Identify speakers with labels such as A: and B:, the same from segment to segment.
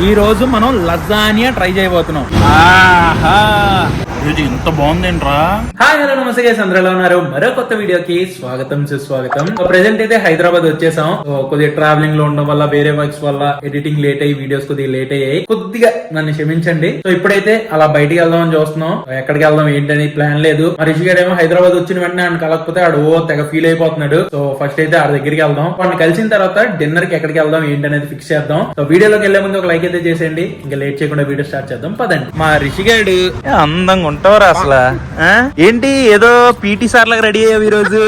A: ఈ రోజు మనం లజానియా ట్రై చేయబోతున్నాం. ఆహా. ఇది ఇంత బాగుందేంట్రా? హాయ్ హలో నమస్తే గైస్ అందరూ ఎలా ఉన్నారు? మరో కొత్త వీడియోకి స్వాగతం సుస్వాగతం. ప్రెసెంట్ అయితే హైదరాబాద్ వచ్చేసాం. కొద్దిగా ట్రావెలింగ్లో ఉండడం వల్ల వేరే వర్క్స్ వల్ల ఎడిటింగ్ లేట్ అయ్యి వీడియోస్ కొద్దిగా లేట్ అయ్యాయి. కొద్దిగా నన్ను క్షమించండి. సో ఇప్పుడైతే అలా బయటికి వెళ్దామని చూస్తున్నాం. ఎక్కడికి వెళ్దాం ఏంటని ప్లాన్ లేదు. మరి రిషిగాడు ఏమో హైదరాబాద్ వచ్చిన వెంటనే ఆయన కలకపోతే ఆడు ఓ తెగ ఫీల్ అయిపోతున్నాడు. సో ఫస్ట్ అయితే ఆడ దగ్గరికి వెళ్దాం. వాడిని కలిసిన తర్వాత డిన్నర్కి ఎక్కడికి వెళ్దాం ఏంటనేది ఫిక్స్ చేద్దాం. సో వీడియోలోకి వెళ్ళే ముందు ఒక లైక్ అయితే చేసేయండి. ఇంకా లేట్ చేయకుండా వీడియో స్టార్ట్ చేద్దాం. పదండి. మా రిషిగాడు అందంగా ఉంటావురా అసలు? ఏంటి ఏదో పీటీ సార్ లాగా రెడీ అయ్యావు ఈరోజు?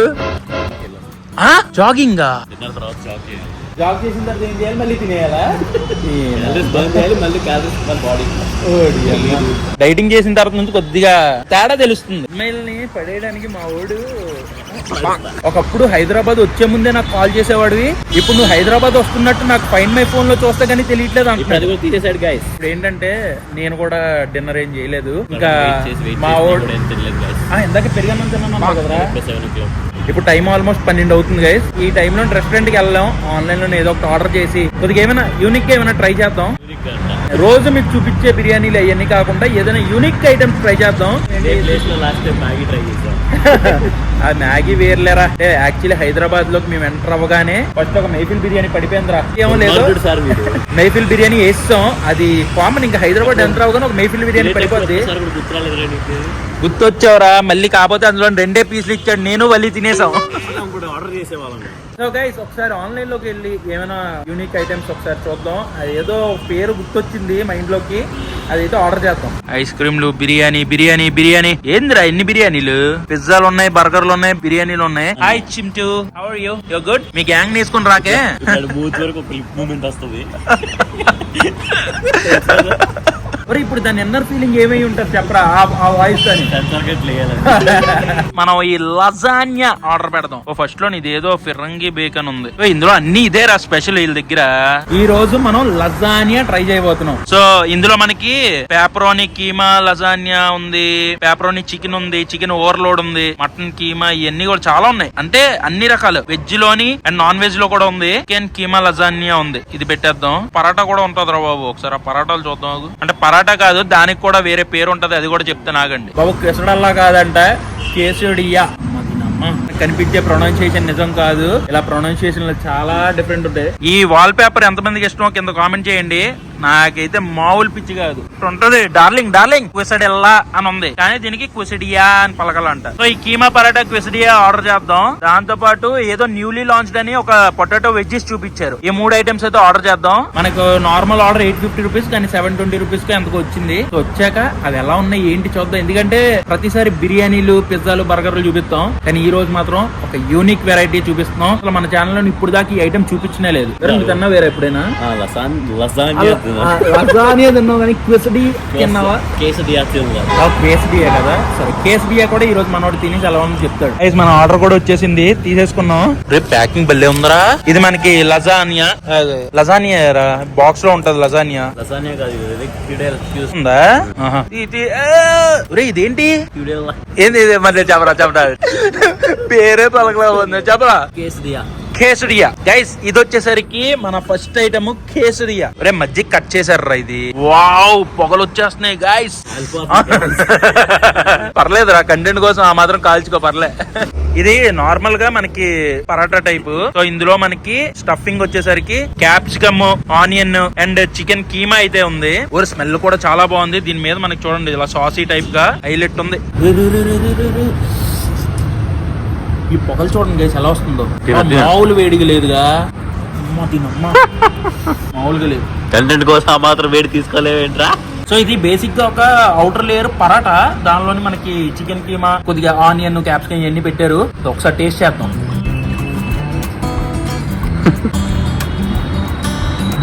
A: జాగింగ్? జాగ్ చేసిన తర్వాత ఏం చేయాలి? మళ్ళీ తినేయాలా? డైటింగ్ చేసిన తర్వాత నుంచి కొద్దిగా తేడా తెలుస్తుంది. అమ్మాయిల్ని పడేయడానికి మా వాడు ఒకప్పుడు హైదరాబాద్ వచ్చే ముందే నాకు కాల్ చేసేవాడివి. ఇప్పుడు నువ్వు హైదరాబాద్ వస్తున్నట్టు నాకు ఫైన్ మై ఫోన్లో చూస్తే కానీ తెలియట్లేదు అంటున్నాడు.
B: తీసేసాడు గాయస్
A: ఇప్పుడు ఏంటంటే నేను కూడా డిన్నర్ ఏం చేయలేదు. ఇంకా మా ఆ, ఇందాక పెరిగాను తిన్నాను కదరా. ఇప్పుడు టైం ఆల్మోస్ట్ పన్నెండు అవుతుంది గైస్ ఈ టైంలో రెస్టారెంట్కి వెళ్దాం ఆన్లైన్లో ఏదో ఒకటి ఆర్డర్ చేసి కొద్దిగా ఏమైనా యూనిక్గా ఏమైనా ట్రై చేద్దాం. రోజు మీకు చూపించే బిర్యానీలు అవన్నీ కాకుండా ఏదైనా యూనిక్ ఐటమ్స్ ట్రై చేద్దాం.
B: లాస్ట్ టైం మ్యాగీ ట్రై చేసాం
A: ఆ మ్యాగీ వేర్లేరా? అంటే యాక్చువల్లీ హైదరాబాద్లోకి మేము ఎంటర్ అవ్వగానే ఫస్ట్ ఒక మైఫిల్ బిర్యానీ పడిపోయిందిరా. ఏమో లేదు. మైఫిల్ బిర్యానీ వేస్తాం. అది కామన్ ఇంకా హైదరాబాద్ ఎంటర్ అవ్వగానే ఒక మైఫిల్ బిర్యానీ పడిపోద్ది. గుర్తొచ్చావురా మళ్ళీ కాకపోతే అందులో రెండే పీసులు ఇచ్చాడు. నేను మళ్ళీ తినేసాం
B: ఆర్డర్ చేసేవాళ్ళం.
A: సో గైస్ ఒకసారి ఆన్లైన్లోకి వెళ్ళి ఏమైనా యూనిక్ ఐటమ్స్ ఒకసారి చూద్దాం. అది ఏదో పేరు గుర్తొచ్చింది మైండ్లోకి అదైతే ఆర్డర్ చేద్దాం. ఐస్ క్రీమ్లు బిర్యానీ బిర్యానీ బిర్యానీ. ఏందిరా ఎన్ని బిర్యానీలు? పిజ్జాలు ఉన్నాయి బర్గర్లు ఉన్నాయి బిర్యానీలు ఉన్నాయి. Hi Chintu how are you you good me gang తీసుకుని రాకే.
B: బూత్ వరకు ఒక మూమెంట్ వస్తుంది.
A: మరి ఇప్పుడు దాని ఎన్నర్ ఫీలింగ్ ఏమై ఉంటుంది చెప్పరా? ఆ- వాయిస్ అని మనం ఈ లజాన్యా ఆర్డర్ పెడదాం. ఓ ఫస్ట్లో ఇదేదో ఫిరంగి బేకన్ ఉంది. ఇందులో అన్ని ఇదే రా స్పెషల్ వీళ్ళ దగ్గర. ఈ రోజు మనం లజానియా ట్రై చేయబోతున్నాం. సో ఇందులో మనకి పేపరోని కీమా లజానియా ఉంది పేపరోని చికెన్ ఉంది చికెన్ ఓవర్లోడ్ ఉంది మటన్ కీమా ఇవన్నీ కూడా చాలా ఉన్నాయి. అంటే అన్ని రకాలు. వెజ్లోని అండ్ నాన్ వెజ్లో కూడా ఉంది చికెన్ కీమా లజానియా ఉంది. ఇది పెట్టేద్దాం. పరాటా కూడా ఉంటది రా బాబు. ఒకసారి ఆ పరాటాలు చూద్దాం. అంటే పరాటా కాదు దానికి కూడా వేరే పేరు ఉంటది అది కూడా చెప్తాను ఆగండి బాబు కిసడల్లా కాదంట కేసుడియా కనిపించే ప్రొనౌన్సియేషన్ నిజం కాదు. ఇలా ప్రొనౌన్సియేషన్ చాలా డిఫరెంట్ ఉంటాయి. ఈ వాల్ పేపర్ ఎంత మందికి ఇష్టమో కింద కామెంట్ చేయండి. నాకైతే మామూలు పిచ్చి కాదు. ఉంటది. Darling darling. క్విసడిల్లా అని ఉంది. కానీ దీనికి క్విసిడియా అని పలకాలంట. సో ఈ కీమా పరాటా క్విసిడియా ఆర్డర్ చేద్దాం. దాంతో పాటు ఏదో న్యూలీ లాంచ్డ్ అని ఒక పొటాటో వెజ్జెస్ చూపించారు. ఈ మూడు ఐటమ్స్ అయితే ఆర్డర్ చేద్దాం. మనకు normal order eight fifty rupees కానీ సెవెన్ ట్వంటీ రూపీస్కి ఎంతకు వచ్చింది. సో వచ్చాక అవి ఎలా ఉన్నాయి ఏంటి చూద్దాం. ఎందుకంటే ప్రతిసారి బిర్యానీలు పిజ్జాలు బర్గర్లు చూపిస్తాం. కానీ ఈ రోజు మాత్రం ఒక యూనిక్ వెరైటీ చూపిస్తున్నాం. అసలు మన ఛానల్లో ఇప్పుడు దాకా ఈ ఐటమ్ చూపించనే లేదు. వేరే నువ్వు తిన్నా వేరే ఎప్పుడైనా? లజానియా తిన్నావు కానీ క్విసడి తిన్నావా
B: కేసు దియాచేది
A: కేసీడియా కదా. సరే కేసీడియా కూడా ఈ రోజు మనోడు తినేసి ఎలా ఉందో చెప్తాడు. గైస్ మన ఆర్డర్ కూడా వచ్చేసింది. తీసేసుకున్నాం. రేపు ప్యాకింగ్ భలే ఉందరా. ఇది మనకి లజానియా లజానియా బాక్స్లో ఉంటది లజానియా
B: లసాన్యా కాదు
A: ఉందా? ఇదేంటి? ఏంది ఇది? మరి చెప్పరా చెప్పరా. పేరే పలకలా ఉంది. చెప్పరా?
B: కేసు దియా
A: కేసడియా గైస్ ఇది వచ్చేసరికి మన ఫస్ట్ ఐటమ్ కేసడియా ఒరే మధ్య కట్ చేశారు ఇది. వావ్ పొగలు వచ్చేస్తున్నాయి గైస్ పర్లేదురా కంటెంట్ కోసం ఆ మాత్రం కాల్చుకో పర్లే. ఇది నార్మల్గా మనకి పరాటా టైప్ సో ఇందులో మనకి స్టఫింగ్ వచ్చేసరికి capsicum onion and chicken keema అయితే ఉంది. ఒక స్మెల్ కూడా చాలా బాగుంది. దీని మీద మనకి చూడండి ఇలా సాసీ టైప్గా హైలైట్ ఉంది. ఈ పొగలు చూడండి గైస్ ఎలా వస్తుందో. మామూలు వేడిగా లేదుగా. అమ్మ మామూలుగా లేదు.
B: కంటెంట్ కోసం ఆ మాత్రం వేడి తీసుకోలేవేంట్రా?
A: సో ఇది బేసిక్గా ఒక అవుటర్ లేయర్ పరాటా. దానిలోని మనకి చికెన్ కీమా కొద్దిగా ఆనియన్ క్యాప్సికమ్ ఇవన్నీ పెట్టారు. ఒకసారి టేస్ట్ చేద్దాం. మ్మ్.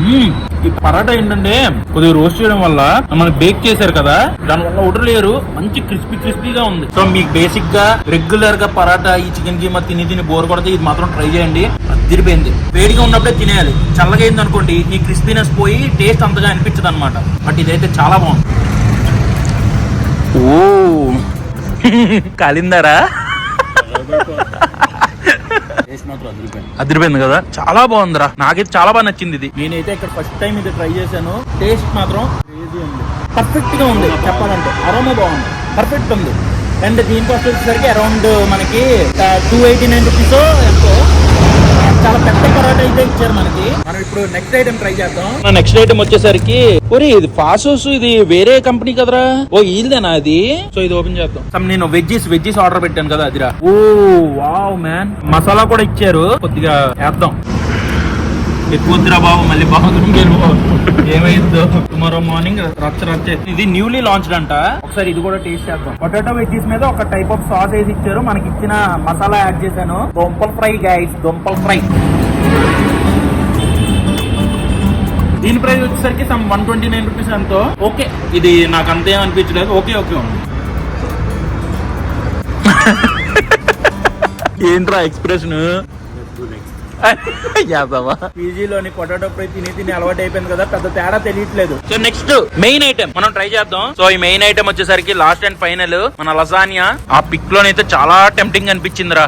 A: ఈ పరాటా ఏంటంటే కొద్దిగా రోస్ట్ చేయడం వల్ల మనం బేక్ చేశారు కదా? దాని వల్ల అవుటర్ లేయర్ మంచి క్రిస్పీ క్రిస్పీగా ఉంది. సో మీకు బేసిక్గా రెగ్యులర్గా పరాటా ఈ చికెన్ కీమా తిని తిని బోర్ కొడితే ఇది మాత్రం ట్రై చేయండి. అదిరిపోయింది. వేడిగా ఉన్నప్పుడే తినేయాలి. చల్లగా అయింది అనుకోండి ఈ క్రిస్పీనెస్ పోయి టేస్ట్ అంతగా అనిపించదు అనమాట బట్ ఇదైతే చాలా బాగుంది. ఓ. కాలిందారా?
B: అదిరిపోయింది.
A: కదా? చాలా బాగుందిరా. నాకైతే చాలా బాగా నచ్చింది ఇది. నేనైతే ఇక్కడ ఫస్ట్ టైం ఇది ట్రై చేశాను. టేస్ట్ మాత్రం పర్ఫెక్ట్గా ఉంది చెప్పాలంటే. అరోమా బాగుంది. పర్ఫెక్ట్ ఉంది. అండ్ దీని కాస్ట్ వచ్చేసరికి అరౌండ్ మనకి టూ ఎయిటీ నైన్ రూపీస్ చాలా పెద్ద పరోటా అయితే ఇచ్చారు మనకి. మనం ఇప్పుడు నెక్స్ట్ ఐటమ్ ట్రై చేద్దాం. నెక్స్ట్ ఐటమ్ వచ్చేసరికి ఒరే ఇది ఫాసోస్ ఇది వేరే కంపెనీ కదరా? ఓ ఈల్దేనా అది? సో ఇది ఓపెన్ చేద్దాం. సమ్ నేను వెజ్జెస్ వెజ్జెస్ ఆర్డర్ పెట్టాను కదా అదిరా. ఓ వావ్ మ్యాన్ మసాలా కూడా ఇచ్చారు. కొద్దిగా వేద్దాం. ఎక్కువద్దురా బాబు మళ్ళీ బాత్రూమ్ ఏమైందో? టుమారో మార్నింగ్ రచ్చ రచ్చ ఇది న్యూలీ లాంచ్డ్ అంట. ఒకసారి ఇది కూడా టేస్ట్ చేద్దాం. పొటాటో వెజ్జెస్ మీద ఒక టైప్ ఆఫ్ సాస్ వేసి ఇచ్చారు. మనకి ఇచ్చిన మసాలా యాడ్ చేశాను. దుంపల ఫ్రై గైస్ దుంపల ఫ్రై దీని ప్రైస్ వచ్చేసరికి some one twenty nine rupees ఎంతో. ఓకే ఇది నాకు అంతేం అనిపించలేదు. ఓకే ఓకే ఉంది ఏంట్రా ఎక్స్ప్రెషన్ పీజీలోని పొటాటో ఫ్రై తిని తిని అలవాటు అయిపోయింది కదా పెద్ద తేడా తెలియట్లేదు. సో నెక్స్ట్ మెయిన్ ఐటమ్ మనం ట్రై చేద్దాం. సో ఈ మెయిన్ ఐటమ్ వచ్చేసరికి లాస్ట్ అండ్ ఫైనల్ మన లసానియా ఆ పిక్ లోనైతే చాలా టెంప్టింగ్ అనిపించిందిరా.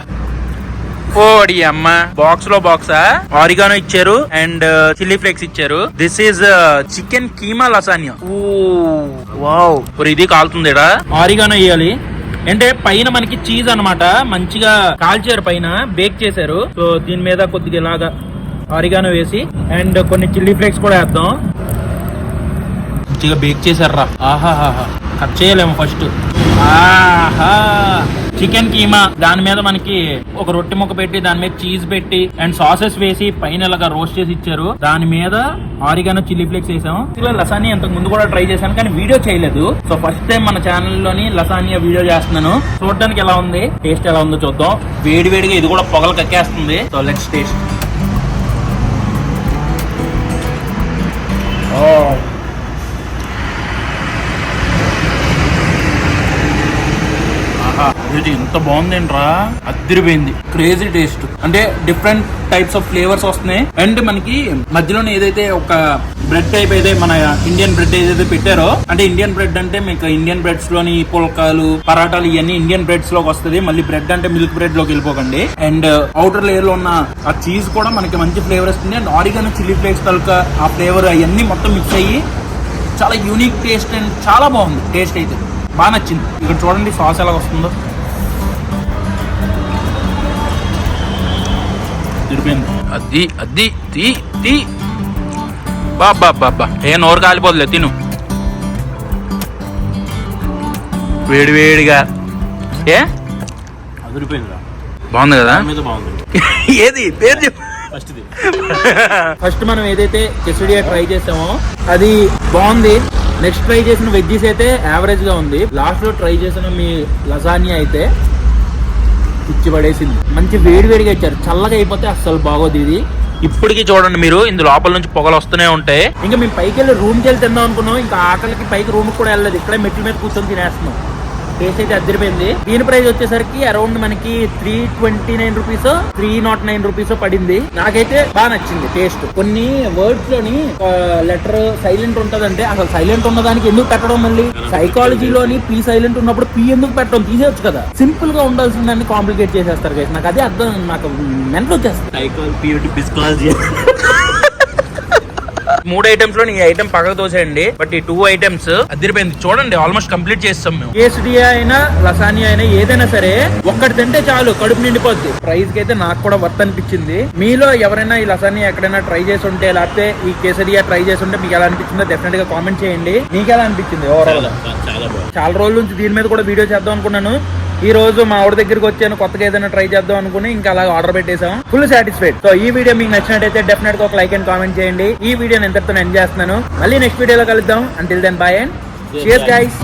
A: ఓడి అమ్మ. బాక్స్లో బాక్సా ఆరిగానో ఇచ్చారు అండ్ చిల్లీ ఫ్లేక్స్ ఇచ్చారు. This is chicken keema lasagna oh wow. ఇది కాలుతుందిడా? ఆరిగానో వేయాలి. అంటే పైన మనకి చీజ్ అన్నమాట. మంచిగా కాల్చారు పైన బేక్ చేశారు. సో దీని మీద కొద్దిగా ఇలాగా ఆరిగానో వేసి అండ్ కొన్ని చిల్లీ ఫ్లేక్స్ కూడా వేద్దాం. మంచిగా బేక్ చేశారా ఆహాహా కట్ చేయలేము ఫస్ట్. ఆహా. చికెన్ కీమా దాని మీద మనకి ఒక రొట్టె ముక్క పెట్టి దాని మీద చీజ్ పెట్టి అండ్ సాసెస్ వేసి పైన ఇలాగా రోస్ట్ చేసి ఇచ్చారు. దాని మీద ఆరిగానో చిల్లీ ఫ్లేక్స్ వేసాం ఇలా లసాని అంతకు ముందు కూడా ట్రై చేశాను కానీ వీడియో చేయలేదు. సో ఫస్ట్ టైం మన ఛానల్లోని లసానియా వీడియో చేస్తున్నాను. చూడడానికి ఎలా ఉంది? టేస్ట్ ఎలా ఉందో చూద్దాం. వేడి వేడిగా ఇది కూడా పొగలు కక్కేస్తుంది. సో లెట్స్ టేస్ట్ ఓ ఆహా, ఇది ఎంత బాగుందేంట్రా? అద్దరిపోయింది. క్రేజీ టేస్ట్ అంటే డిఫరెంట్ టైప్స్ ఆఫ్ ఫ్లేవర్స్ వస్తున్నాయి. అండ్ మనకి మధ్యలోనే ఏదైతే ఒక బ్రెడ్ టైప్ అయితే మన ఇండియన్ బ్రెడ్ ఏదైతే పెట్టారో అంటే ఇండియన్ బ్రెడ్ అంటే మీకు ఇండియన్ బ్రెడ్స్లోని పుల్కాలు పరాటాలు ఇవన్నీ ఇండియన్ బ్రెడ్స్లోకి వస్తుంది. మళ్ళీ బ్రెడ్ అంటే మిల్క్ బ్రెడ్లోకి వెళ్ళిపోకండి. అండ్ అవుటర్ లేయర్లో ఉన్న ఆ చీజ్ కూడా మనకి మంచి ఫ్లేవర్ వస్తుంది. అండ్ ఆరిగానో చిల్లీ ఫ్లేక్స్ తలక ఆ ఫ్లేవర్ అవన్నీ మొత్తం మిక్స్ అయ్యి చాలా యూనిక్ టేస్ట్ అండ్ చాలా బాగుంది. టేస్ట్ అయితే. బాగా నచ్చింది. ఇక్కడ చూడండి సాస్ ఎలా వస్తుందో తిరిపోయింది అది అది తీ తీ. బాబా బాబా ఏ నోరు కాలిపోదులే తిను. వేడి వేడిగా. ఏ?
B: అదిరిపోయింది
A: బాగుంది కదా?
B: మీద బాగుంది.
A: ఏది? పేరు చెప్పు.
B: ఫస్ట్
A: ఫస్ట్ మనం ఏదైతే కెసడియా ట్రై చేసామో అది బాగుంది. నెక్స్ట్ ట్రై చేసిన వెజ్జెస్ అయితే యావరేజ్గా ఉంది. లాస్ట్లో ట్రై చేసిన మీ లసానియా అయితే పిచ్చి పడేసింది మంచి వేడి వేడిగా ఇచ్చారు. చల్లగా అయిపోతే అస్సలు బాగోదు ఇది. ఇప్పటికి చూడండి మీరు ఇందు లోపల నుంచి పొగలు వస్తూనే ఉంటాయి. ఇంకా మేము పైకి వెళ్ళి రూమ్కి వెళ్ళి తిందాం అనుకున్నాం. ఇంకా ఆకలికి పైకి రూమ్ కూడా వెళ్ళలేదు. ఇక్కడే మెట్ల మీద కూర్చొని తినేస్తున్నాం. టేస్ట్ అయితే అద్దరిపోయింది. దీని ప్రైస్ వచ్చేసరికి అరౌండ్ మనకి three twenty nine rupees three nought nine rupees పడింది. నాకైతే బాగా నచ్చింది టేస్ట్. కొన్ని వర్డ్స్లోని లెటర్ సైలెంట్ ఉంటదంటే అసలు సైలెంట్ ఉన్నదానికి ఎందుకు పెట్టడం మళ్ళీ? సైకాలజీలోని పీ సైలెంట్ ఉన్నప్పుడు పీ ఎందుకు పెట్టడం? తీసేయచ్చు కదా. సింపుల్గా ఉండాల్సిన దాన్ని కాంప్లికేట్ చేసేస్తారు నాకు అదే అర్థం నాకు మెంటల్ వచ్చేస్తుంది మూడు ఐటమ్స్లో ఈ ఐటమ్ పక్కకు తోసేయండి. బట్ ఈ టూ ఐటమ్స్ అదిరిపోయింది. చూడండి ఆల్మోస్ట్ కంప్లీట్ చేస్తాం మేము. కేసడియా అయినా లసానియా అయినా ఏదైనా సరే ఒక్కటి తింటే చాలు కడుపు నిండిపోద్ది. ప్రైస్కి అయితే నాకు కూడా వర్త్ అనిపించింది. మీలో ఎవరైనా ఈ లసానియా ఎక్కడైనా ట్రై చేసి ఉంటే లేకపోతే ఈ కేసడియా ట్రై చేసి ఉంటే మీకు ఎలా అనిపించిందో డెఫినెట్గా కామెంట్ చేయండి. మీకు ఎలా అనిపించింది ఓవరాల్
B: చాలా చాలా బాగుంది.
A: చాలా రోజుల నుంచి దీని మీద కూడా వీడియో చేద్దాం అనుకున్నాను. ఈ రోజు మా ఆవిడ దగ్గరికి వచ్చాను కొత్తగా ఏదైనా ట్రై చేద్దాం అనుకుని ఇంకా అలా ఆర్డర్ పెట్టేసాం ఫుల్ సాటిస్ఫైడ్ సో ఈ వీడియో మీకు నచ్చినట్టయితే డెఫినెట్గా ఒక లైక్ అండ్ కామెంట్ చేయండి. ఈ వీడియోని ఎంతటితో ఎండ్ చేస్తున్నాను. మళ్ళీ నెక్స్ట్ వీడియోలో కలుద్దాం. Until then bye and share guys